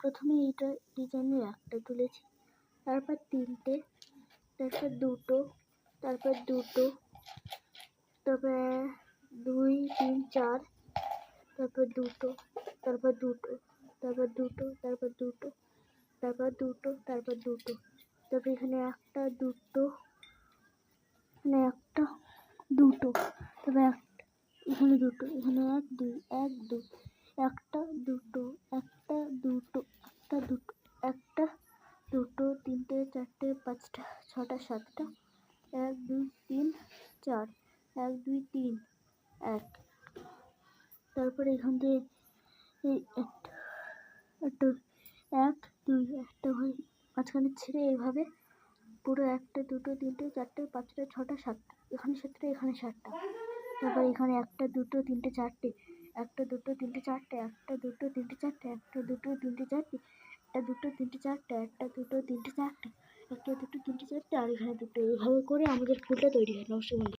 প্রথমে এইটা ডিজাইনের একটা তুলেছি। তারপর তিনটে, তারপর দুটো তারপর দুটো, তারপর দুই, তিন, চার, তারপর দুটো তারপর দুটো তারপর দুটো তারপর দুটো তারপর দুটো তারপর দুটো, তারপর এখানে একটা, দুটো, এখানে একটা, দুটো, তারপর একটা, এখানে দুটো, এখানে এক, দুই এক দুই একটা দুটো একটা দুটো একটা দুটো একটা, দুটো, তিনটে, চারটে, পাঁচটা, ছটা, সাতটা, এক, দুই, তিন, চার, এক, দুই, তিন, এক। তারপরে এখান থেকে একটা এক, দুই, একটা মাঝখানে ছেড়ে এইভাবে পুরো একটা, দুটো, তিনটে, চারটে, পাঁচটা, ছটা, সাতটা, এখানে সাতটা এখানে সাতটা। তারপর এখানে একটা, দুটো, তিনটে, চারটে, একটা, দুটো, তিনটে, চারটে, একটা, দুটো, তিনটে, চারটে, একটা, দুটো, তিনটে, চারটে একটা দুটো, তিনটে, চারটে, একটা দুটো, তিনটে, চারটে, একটা দুটো, তিনটে, চারটে, আর এখানে দুটো। এইভাবে করে আমাদের ফুলটা তৈরি হয়, নমস্কার বন্ধু